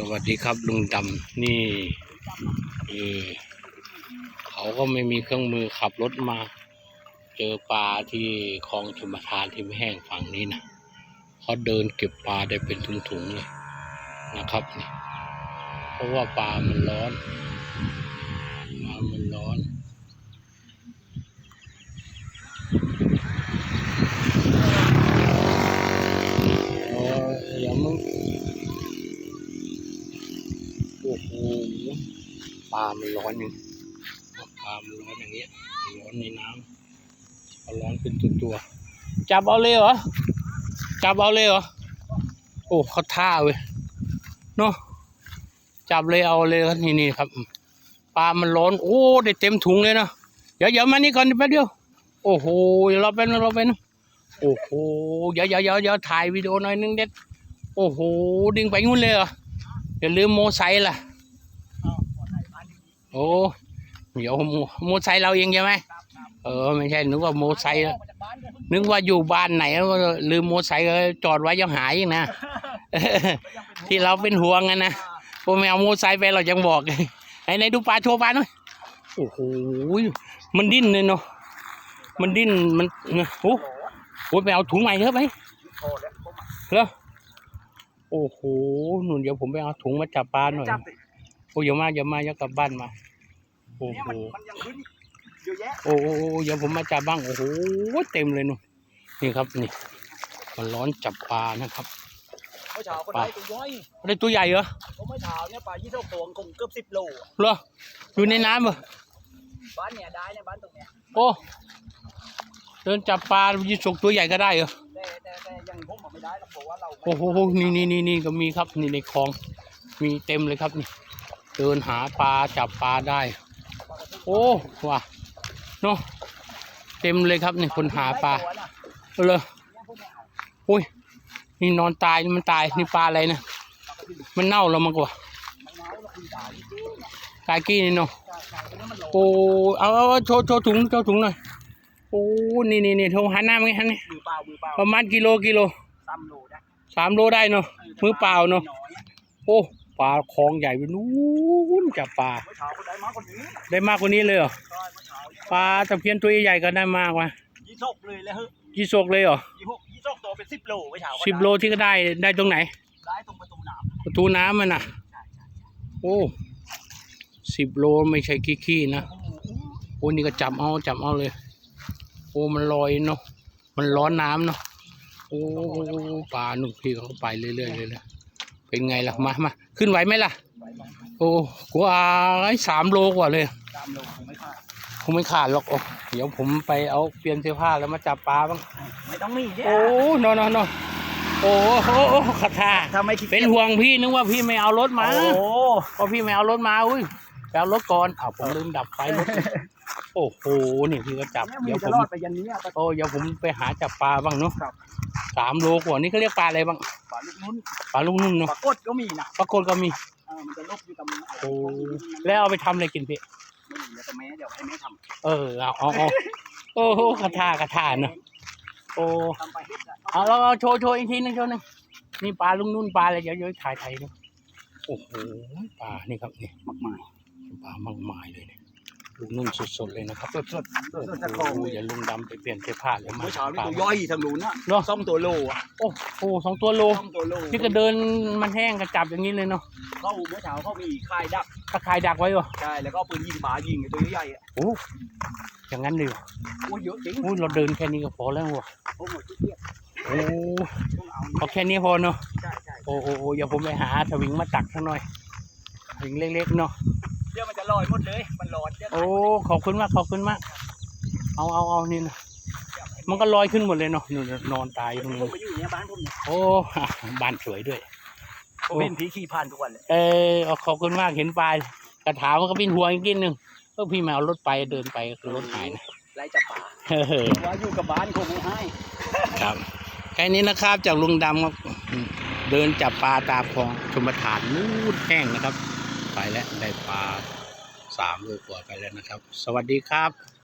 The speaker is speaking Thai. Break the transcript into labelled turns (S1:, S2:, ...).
S1: สวัสดีครับลุงดำนี่เออเขาก็ไม่มีเครื่องมือขับรถมา เจอปลาที่คลองชมทานที่ไม่แห้งฝั่งนี้นะเขาเดินเก็บปลาได้เป็นถุงๆเลยนะครับนี่เพราะว่าปลามันร้อนปลามันร้อนอยอย่ามึง อ้โหปลามันร้อนอย่างปลามันร้อนอย่างเงี้ยร้อนในน้ำเอาร้อนเป็นตัวตัวจับเอาเลยเหรอจับเอาเลยเหรอโอ้เขาท่าเว้ยเนาะจับเลยเอาเลยครับนี่นี่ครับปลามันร้อนโอ้ได้เต็มถุงเลยนะเดี๋ยวเดี๋ยวมานี่ก่อนแป๊บเดียวโอ้โหเยวเราเป็นงเราเป็นงโอ้โหเดี๋ยวเดี๋ยวเดี๋ยวเดี๋ยวถ่ายวิดีโอหน่อยนึงเด็ดโอ้โหดึงไปงู้นเลยเหรอ อย่าลืมโมไซค์ล่ะ โอ้เดี๋ยวโมโมไซค์เราเองใช่ไหมเออไม่ใช่นึกว่าโมไซค์ละนึกว่าอยู่บ้านไหนก็ลืมโมไซค์ก็จอดไว้ยังหายอีกนะที่เราเป็นห่วงกันนะพอไม่เอาโมไซค์ไปเรายังบอกไหนไหนดูปลาโชว์ปลาหน่อยโอ้โหมันดิ้นเลยเนาะมันดิ้นมันเนี่ยโอ้โอ้ยไปเอาถุงใหม่เถอะไปเหรอ โอ้โหหนุนเดี๋ยวผมไปเอาถุงมาจับปลาหน่อย
S2: จับดิ
S1: โอ้ยอย่ามาอย่ามาอย่ากลับบ้านมา โอ้
S2: เนี่ย
S1: โห
S2: มันมันยังขึ้นเยอะแยะ
S1: โอ้โหเดี๋ยวผมมาจับบ้าง โอ้โห เต็มเลยนู่นนี่ครับนี่ มันร้อนจับปลานะครับ
S2: เมื่อเช้าก็ได้ตัวย่อย
S1: ได้ตัวใหญ่เหรอ
S2: เพราะเมื่อเช้าเนี่ยปลายี่สิบตัวคงเกือบสิบโลอะ
S1: เหรอ อยู่ในน้ำเหรอ
S2: บ้านเนี่ยได้เนี่ยบ้านตรงเนี้ย
S1: โอ้ เดินจับปลายีสกตัวใหญ่ก็ได้เหรอ
S2: แต่แต่แต่ยังพวกมันไม่ได้หรอกเพราะว่าเราไม่
S1: โอ้โหนี่นี่นี่นี่ก็มีครับนี่ในคลอง มีเต็มเลยครับนี่ เดินหาปลาจับปลาได้ โอ้ว่ะเนาะเต็มเลยครับนี่คนหาปลา
S2: ได้ตัวน่ะ
S1: เอาเลย
S2: เนี่ยพวกเนี่ยเอา
S1: โอ้ยนี่นอนตายนี่มันตายนี่ปลาอะไรนะมันเน่าแล้วมั้งกว่า
S2: ไม่เมาแล้วคุณตาย
S1: ตายกี้นี่เนาะ
S2: ใช่ใช่ตรงนี้มันโล
S1: โอ้เอาเอาเอาโชว์โชว์ถุงโชว์ถุงหน่อย โอ้นี่นี่นี่โทรหันหน้ามาไงฮันนี่
S2: มือเปล่ามือเปล่า
S1: ประมาณกิโลกิโล
S2: ซ้ำโลได้
S1: สามโลได้เนาะมือเปล่าเนอะ
S2: อยอะ
S1: โอ้ปลาคลองใหญ่ไปนู้นจับปลา
S2: เมื่อเช้าก็ได้มากกว่านี้
S1: ได้มากกว่านี้เลยเหรอ
S2: ใช่เมื่อเช้าเนี่ย
S1: ปลาตะเพียนตัวใหญ่ๆก็ได้มากว่ะ
S2: ยี่สกเลยแล้วเฮ้ย
S1: กี่ศกเลยเหรอ
S2: ยี่หกยี่สกตัวเป็นสิบโลเมื่อเช้าก็
S1: สิบ
S2: ได้
S1: โลที่ก็ได้ได้ตรงไหน
S2: ได้ตรงประตูน้ำ
S1: ประตูน้ำมันน่ะ
S2: ใช่ใช่
S1: โอ้สิบโลไม่ใช่ขี้ๆนะ
S2: โอ้โห
S1: โอ้นี่ก็จับเอาจับเอาเลย โอ้มันลอยเนาะมันร้อนน้ำเนาะโอ้ปลาหนุ่มพี่เขาไปเรื่อยๆเลยละเป็นไงล่ะมามาขึ้นไหวไหมล่ะ
S2: ไปไป
S1: โอ้กว่าไอ้สามโลกว่าเลย
S2: ตามโลคงไม่พลาด
S1: คงไม่ขาดหรอกโอ้เดี๋ยวผมไปเอาเปลี่ยนเสื้อผ้าแล้วมาจับปลาบ้าง
S2: ไม่ต้องมีเนี่ย
S1: โอ้นอนนอนโอ้โหขะทา
S2: ถ้าไม่คิด
S1: เป็นห่วงพี่นึกว่าพี่ไม่เอารถมา
S2: โอ้
S1: พอพี่ไม่เอารถมาอุ้ยไปเอารถก่อนอ้าวผมลืมดับไฟรถ โอ้โหนี่พี่ก็จับ
S2: เนี่ยมี
S1: เดี๋ยว
S2: ต
S1: ผม
S2: ลอดไปยันนี้อะ
S1: โอ้เดี๋ยวผมไปหาจับปลาบ้างเนาะ
S2: ครับ
S1: สามโลกว่านี่เขาเรียกปลาอะไรบ้าง
S2: ปลาลูกนุ่น
S1: ปลาลูกนุ่ม
S2: ป
S1: เนาะ
S2: ลากดก็มีนะ
S1: ปลากดก็มี
S2: เออมันจะลบอยู่ตรง
S1: โอ้แล้วเอาไปทำอะไรกินพี่
S2: ไม่มีแล้วแต่แม่เดี๋ยวให้แม่ท
S1: เออเอาเอาเอาโอ้โหกระทากระทาเนาะโอ้ำ
S2: ทำไปเฮ็ดอะ
S1: เอาเราเอาโชว์โชว์อีกทีหนึงโชว์หนึงนี่ปลาลุงนุ่นปลาอะไรเดี๋ยวเดี๋ยวถ่ายถ่ายดูโอ้โหปลานี่ครับนี่
S2: มากมาย
S1: ปลามากมายเลยเนี่ย ลุงนุ่นสดๆเลยนะครับ
S2: สดสดสดสดจากคลอง
S1: โอ้อย่าลุงดำไปเปลี่ยนเสื้อผ้าเลยมา
S2: เมื่อเช้านี่
S1: ปล
S2: ตัวย่อยทางนู้นน่ะ
S1: เนอะ
S2: ซ่อมตัวโลอะ
S1: โอ้โหสองตัวโล
S2: ซ่อมตัวโล
S1: นี่ก็เดินมันแห้งก็จับอย่างนี้เลยเนาะ
S2: เขาเมื่อเช้าเขามีค่ายดัก
S1: ตะข่ายดักไว้เหรอ
S2: ใช่แล้วก็เอาปืนยิงปลายิงไอ้ตัวใหญ่ๆอะ
S1: โอ้อย่างนั้นเลยเหรอ
S2: โอ้เยอะจริง
S1: โอ้ยเราเดินแค่นี้ก็พอแล้วว่ะ
S2: โอ้หมดที่เกียจ
S1: โอ้
S2: ต้องเอา
S1: เอาแค่นี้พอเนาะ
S2: ใช่ใช่
S1: โอ้โอ้โอ้อย่าผมไปหาสวิงมาตักสักหน่อยสวิงเล็กๆเนาะ
S2: เดี๋ยวมันจะลอยหมดเลย มันร้อนเดี๋ยว
S1: โอ้ขอบคุณมากขอบคุณมาก เอาเอาเอานี่นะมันก็ลอยขึ้นหมดเลยเนาะนู่นนอนตายอยู่ตรง
S2: ผม
S1: นู้น
S2: ไปอยู่เนี่ยบ้านผมเนี่ย
S1: โอ้บ้านสวยด้วย
S2: ผมเห็นผีขี่ผ่านทุกวันเลย
S1: เออเอาขอบคุณมากเห็นปลายกระถางมันก็เป็นห่วงอีกนิดนึงเออพี่มาเอารถไปเดินไปคือรถหายนะ
S2: ไล่จับปลา
S1: เออ
S2: ว่าอยู่กับบ้านคงไม่ให้
S1: ครับแค่นี้นะครับจากลุงดำครับอืมเดินจับปลาตามคลองชมประทานนู่นแห้งนะครับ ไปแล้วได้ปลาสามโลกว่าไปแล้วนะครับ สวัสดีครับ